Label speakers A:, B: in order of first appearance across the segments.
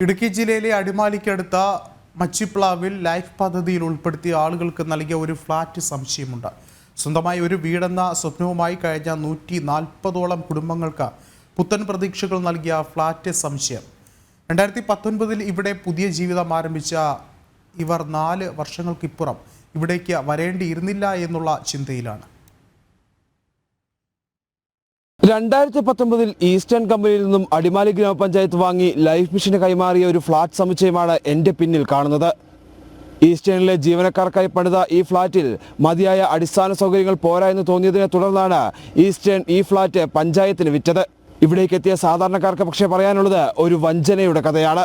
A: ഇടുക്കി ജില്ലയിലെ അടിമാലിക്കടുത്ത മച്ചിപ്ലാവിൽ ലൈഫ് പദ്ധതിയിൽ ഉൾപ്പെടുത്തിയ ആളുകൾക്ക് നൽകിയ ഒരു ഫ്ളാറ്റ് സംശയമുണ്ട്. സ്വന്തമായി ഒരു വീടെന്ന സ്വപ്നവുമായി കഴിഞ്ഞ നൂറ്റി നാൽപ്പതോളം കുടുംബങ്ങൾക്ക് പുത്തൻ പ്രതീക്ഷകൾ നൽകിയ ഫ്ളാറ്റ് സംശയം. രണ്ടായിരത്തി പത്തൊൻപതിൽ ഇവിടെ പുതിയ ജീവിതം ആരംഭിച്ച ഇവർ നാല് വർഷങ്ങൾക്കിപ്പുറം ഇവിടേക്ക് വരേണ്ടിയിരുന്നില്ല എന്നുള്ള ചിന്തയിലാണ്.
B: രണ്ടായിരത്തി പത്തൊമ്പതിൽ ഈസ്റ്റേൺ കമ്പനിയിൽ നിന്നും അടിമാലി ഗ്രാമപഞ്ചായത്ത് വാങ്ങി ലൈഫ് മിഷന് കൈമാറിയ ഒരു ഫ്ളാറ്റ് സമുച്ചയമാണ് എന്റെ പിന്നിൽ കാണുന്നത്. ഈസ്റ്റേണിലെ ജീവനക്കാർക്കായി പണിത ഈ ഫ്ളാറ്റിൽ മതിയായ അടിസ്ഥാന സൗകര്യങ്ങൾ പോരാ എന്ന് തോന്നിയതിനെ തുടർന്നാണ് ഈസ്റ്റേൺ ഈ ഫ്ളാറ്റ് പഞ്ചായത്തിന് വിറ്റത്. ഇവിടേക്ക് എത്തിയ സാധാരണക്കാർക്ക് പക്ഷേ പറയാനുള്ളത് ഒരു വഞ്ചനയുടെ കഥയാണ്.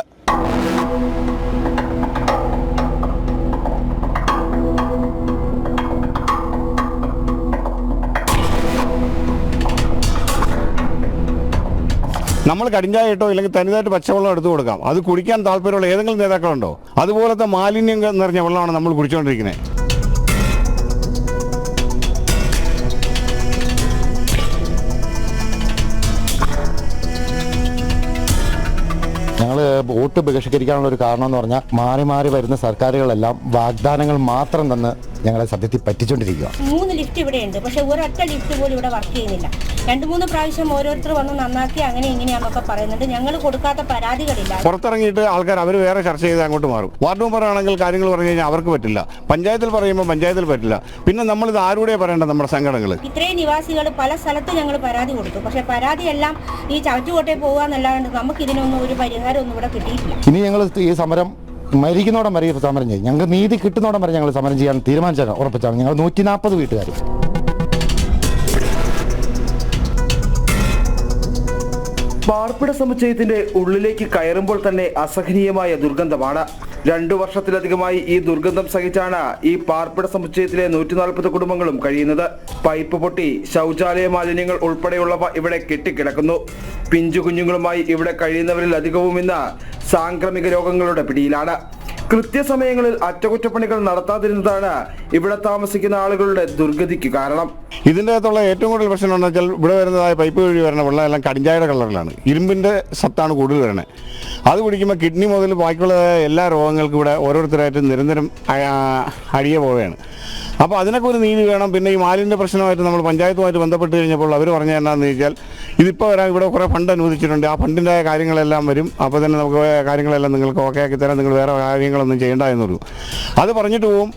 C: നമ്മൾ കടിഞ്ചായിട്ടോ അല്ലെങ്കിൽ തനിതായിട്ട് പച്ചവെള്ളം എടുത്തു കൊടുക്കാം. അത് കുടിക്കാൻ താല്പര്യമുള്ള ഏതെങ്കിലും നേതാക്കളുണ്ടോ? അതുപോലത്തെ മാലിന്യം നിറഞ്ഞ വെള്ളമാണ് നമ്മൾ കുടിച്ചുകൊണ്ടിരിക്കുന്നത്.
D: ഞങ്ങൾ വോട്ട് ബഹിഷ്കരിക്കാനുള്ള ഒരു കാരണം എന്ന് പറഞ്ഞാൽ മാറി മാറി വരുന്ന സർക്കാരുകളെല്ലാം വാഗ്ദാനങ്ങൾ മാത്രം തന്ന് ഞങ്ങളെ സത്യത്തിൽ പറ്റിച്ചുകൊണ്ടിരിക്കുക
E: മൂന്ന് ലിഫ്റ്റ് ഇവിടെ ഉണ്ട് പക്ഷെ ഒരൊറ്റ ലിഫ്റ്റ് പോലും ഇവിടെ വർക്ക് ചെയ്യുന്നില്ല. രണ്ട് മൂന്ന് പ്രാവശ്യം ഓരോരുത്തർ വന്ന് നന്നാക്കി അങ്ങനെ ഇങ്ങനെയാന്നൊക്കെ പറയുന്നുണ്ട്. ഞങ്ങൾ കൊടുക്കാത്ത പരാതികളില്ല.
C: പുറത്തിറങ്ങിയിട്ട് ആൾക്കാർ അവർ വേറെ ചർച്ച ചെയ്ത് അങ്ങോട്ട് മാറും. വാർഡ് മെമ്പർ ആണെങ്കിൽ കാര്യങ്ങൾ പറഞ്ഞു കഴിഞ്ഞാൽ അവർക്ക് പറ്റില്ല. പഞ്ചായത്തിൽ പറയുമ്പോൾ പഞ്ചായത്തിൽ പറ്റില്ല. പിന്നെ നമ്മൾ ഇത് ആരുടെ പറയേണ്ട നമ്മുടെ സംഘടനകൾ
E: ഇത്രയും നിവാസികൾ പല സ്ഥലത്തും ഞങ്ങൾ പരാതി കൊടുത്തു. പക്ഷെ പരാതിയെല്ലാം ഈ ചവറ്റുകോട്ടെ പോകാന്നല്ലാണ്ട് നമുക്ക് ഇതിനൊന്നും ഒരു പരിഹാരം ഒന്നും ഇവിടെ
D: ഇനി ഞങ്ങൾ ഈ സമരം മരിക്കുന്നോടം വരെ സമരം ചെയ്യും. ഞങ്ങൾക്ക് നീതി കിട്ടുന്നോടം വരെ ഞങ്ങൾ സമരം ചെയ്യാൻ തീരുമാനിച്ചാണ് ഉറപ്പിച്ചാണ്. ഞങ്ങൾ നൂറ്റി നാൽപ്പത് വീട്ടുകാർ
F: പാർപ്പിട സമുച്ചയത്തിന്റെ ഉള്ളിലേക്ക് കയറുമ്പോൾ തന്നെ അസഹനീയമായ ദുർഗന്ധമാണ്. രണ്ടു വർഷത്തിലധികമായി ഈ ദുർഗന്ധം സഹിച്ചാണ് ഈ പാർപ്പിട സമുച്ചയത്തിലെ നൂറ്റി നാൽപ്പത് കുടുംബങ്ങളും കഴിയുന്നത്. പൈപ്പ് പൊട്ടി ശൗചാലയ മാലിന്യങ്ങൾ ഉൾപ്പെടെയുള്ളവ ഇവിടെ കെട്ടിക്കിടക്കുന്നു. പിഞ്ചു കുഞ്ഞുങ്ങളുമായി ഇവിടെ കഴിയുന്നവരിൽ അധികവും ഇന്ന് സാംക്രമിക രോഗങ്ങളുടെ പിടിയിലാണ്. കൃത്യസമയങ്ങളിൽ അറ്റകുറ്റപ്പണികൾ നടത്താതിരുന്നതാണ് ഇവിടെ താമസിക്കുന്ന ആളുകളുടെ ദുർഗതിക്ക് കാരണം.
C: ഇതിന്റെ അകത്തുള്ള ഏറ്റവും കൂടുതൽ പ്രശ്നം എന്ന് വെച്ചാൽ ഇവിടെ വരുന്നതായ പൈപ്പ് വഴി വരുന്ന വെള്ളം എല്ലാം കടിഞ്ചായുടെ കളറിലാണ്. ഇരുമ്പിന്റെ സത്താണ് കൂടുതൽ വരുന്നത് അത് കുടിക്കുമ്പോൾ കിഡ്നി മുതൽ ബാക്കിയുള്ള എല്ലാ രോഗങ്ങൾക്കും ഇവിടെ ഓരോരുത്തരായിട്ട് നിരന്തരം അഴിയെ പോവുകയാണ്. അപ്പോൾ അതിനൊക്കെ ഒരു നീതി വേണം. പിന്നെ ഈ മാലിന്യ പ്രശ്നമായിട്ട് നമ്മൾ പഞ്ചായത്തുമായിട്ട് ബന്ധപ്പെട്ട് കഴിഞ്ഞപ്പോൾ അവർ പറഞ്ഞ എന്നാന്ന് ചോദിച്ചാൽ ഇതിപ്പോൾ വരാൻ ഇവിടെ കുറേ ഫണ്ട് അനുവദിച്ചിട്ടുണ്ട്. ആ ഫണ്ടിന്റെ കാര്യങ്ങളെല്ലാം വരും. അപ്പോൾ തന്നെ നമുക്ക് കാര്യങ്ങളെല്ലാം നിങ്ങൾക്ക് ഓക്കെ ആക്കി തരാം. നിങ്ങൾ വേറെ കാര്യങ്ങളൊന്നും ചെയ്യേണ്ട എന്ന് പറയൂ അത് പറഞ്ഞിട്ട് പോവും.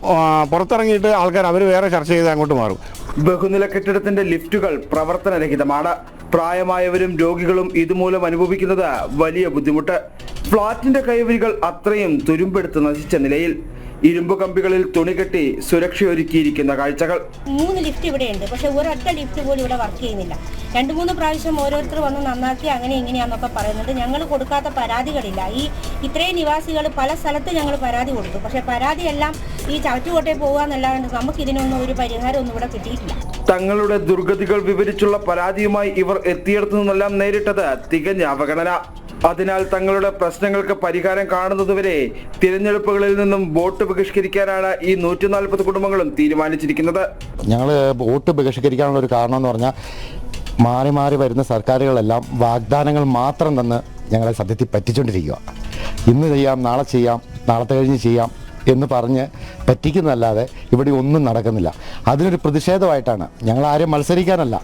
C: പുറത്തിറങ്ങിയിട്ട് ആൾക്കാർ അവർ വേറെ ചർച്ച ചെയ്ത് അങ്ങോട്ട് മാറും.
F: ബഹുനില കെട്ടിടത്തിന്റെ ലിഫ്റ്റുകൾ പ്രവർത്തനരഹിതമാണ്. പ്രായമായവരും രോഗികളും ഇതുമൂലം അനുഭവിക്കുന്നത് വലിയ ബുദ്ധിമുട്ട്. ഫ്ളാറ്റിന്റെ കൈവരികൾ അത്രയും തുരുമ്പെടുത്ത് നശിച്ച നിലയിൽ ഇരുമ്പ് കമ്പികളിൽ തുണി കെട്ടി സുരക്ഷയൊരുക്കിയിരിക്കുന്ന കാഴ്ചകൾ.
E: മൂന്ന് ലിഫ്റ്റ് ഇവിടെ ഉണ്ട് പക്ഷെ ഒരൊറ്റ ലിഫ്റ്റ് പോലും ഇവിടെ വർക്ക് ചെയ്യുന്നില്ല. രണ്ട് മൂന്ന് പ്രാവശ്യം ഓരോരുത്തർ വന്ന് നന്നാക്കി അങ്ങനെ ഇങ്ങനെയാന്നൊക്കെ പറയുന്നുണ്ട്. ഞങ്ങൾ കൊടുക്കാത്ത പരാതികളില്ല. ഈ ഇത്രയും നിവാസികൾ പല സ്ഥലത്ത് ഞങ്ങൾ പരാതി കൊടുത്തു. പക്ഷെ പരാതിയെല്ലാം ഈ ചവറ്റുകോട്ടയിൽ പോകാന്നല്ലാണ്ട് നമുക്ക് ഇതിനൊന്നും ഒരു പരിഹാരം ഒന്നും ഇവിടെ കിട്ടിയിട്ടില്ല.
F: തങ്ങളുടെ ദുർഗതികൾ വിവരിച്ചുള്ള പരാതിയുമായി ഇവർ എത്തിയിടത്തു നിന്നെല്ലാം നേരിട്ടത് തികഞ്ഞ അവഗണന. അതിനാൽ തങ്ങളുടെ പ്രശ്നങ്ങൾക്ക് പരിഹാരം കാണുന്നതുവരെ തിരഞ്ഞെടുപ്പുകളിൽ നിന്നും വോട്ട് ബഹിഷ്കരിക്കാനാണ് ഈ നൂറ്റി നാൽപ്പത് കുടുംബങ്ങളും തീരുമാനിച്ചിരിക്കുന്നത്.
D: ഞങ്ങൾ വോട്ട് ബഹിഷ്കരിക്കാനുള്ള ഒരു കാരണം എന്ന് പറഞ്ഞാൽ മാറി മാറി വരുന്ന സർക്കാരുകളെല്ലാം വാഗ്ദാനങ്ങൾ മാത്രം തന്ന് ഞങ്ങളെ സത്യത്തിൽ പറ്റിച്ചുകൊണ്ടിരിക്കുക ഇന്ന് ചെയ്യാം നാളെ ചെയ്യാം നാളത്തെ കഴിഞ്ഞ് ചെയ്യാം. എന്ന് പറഞ്ഞ് പറ്റിക്കുന്നതല്ലാതെ ഇവിടെ ഒന്നും നടക്കുന്നില്ല. അതിനൊരു പ്രതിഷേധമായിട്ടാണ് ഞങ്ങൾ ആരും മത്സരിക്കാനല്ല.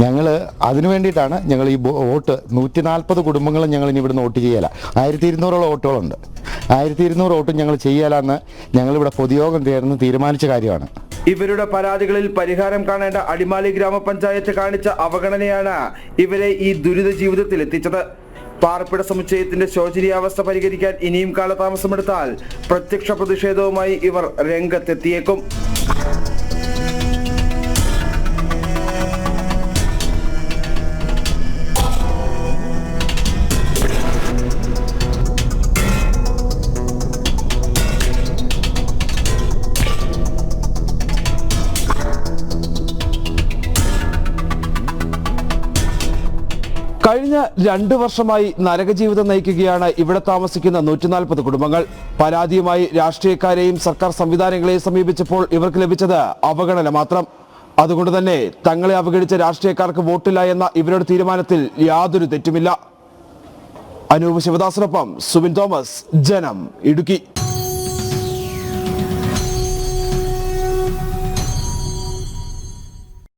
D: ഞങ്ങൾ അതിനു വേണ്ടിയിട്ടാണ് ഞങ്ങൾ ഈ വോട്ട് നൂറ്റി നാൽപ്പത് കുടുംബങ്ങളും ഞങ്ങൾ ഇനി ഇവിടുന്ന് വോട്ട് ചെയ്യല. ആയിരത്തി ഇരുന്നൂറോളം വോട്ടുകളുണ്ട്. ആയിരത്തി ഇരുന്നൂറ് വോട്ടും ഞങ്ങൾ ചെയ്യലാന്ന് ഞങ്ങളിവിടെ പൊതുയോഗം ചേർന്ന് തീരുമാനിച്ച കാര്യമാണ്.
F: ഇവരുടെ പരാതികളിൽ പരിഹാരം കാണേണ്ട അടിമാലി ഗ്രാമപഞ്ചായത്ത് കാണിച്ച അവഗണനയാണ് ഇവരെ ഈ ദുരിത ജീവിതത്തിൽ എത്തിച്ചത് പാർപ്പിട സമുച്ചയത്തിന്റെ ശോചനീയാവസ്ഥ പരിഹരിക്കാൻ ഇനിയും കാലതാമസമെടുത്താൽ പ്രത്യക്ഷ പ്രതിഷേധവുമായി ഇവർ രംഗത്തെത്തിയേക്കും.
B: കഴിഞ്ഞ രണ്ടു വർഷമായി നരകജീവിതം നയിക്കുകയാണ് ഇവിടെ താമസിക്കുന്ന നൂറ്റിനാൽപ്പത് കുടുംബങ്ങൾ. പരാതിയുമായി രാഷ്ട്രീയക്കാരെയും സർക്കാർ സംവിധാനങ്ങളെയും സമീപിച്ചപ്പോൾ ഇവർക്ക് ലഭിച്ചത് അവഗണന മാത്രം. അതുകൊണ്ട് തന്നെ തങ്ങളെ അവഗണിച്ച രാഷ്ട്രീയക്കാർക്ക് വോട്ടില്ല എന്ന ഇവരുടെ തീരുമാനത്തിൽ യാതൊരു തെറ്റുമില്ല. അനൂപ് ശിവദാസിനൊപ്പം സുബിൻ തോമസ് ജനം ഇടുക്കി.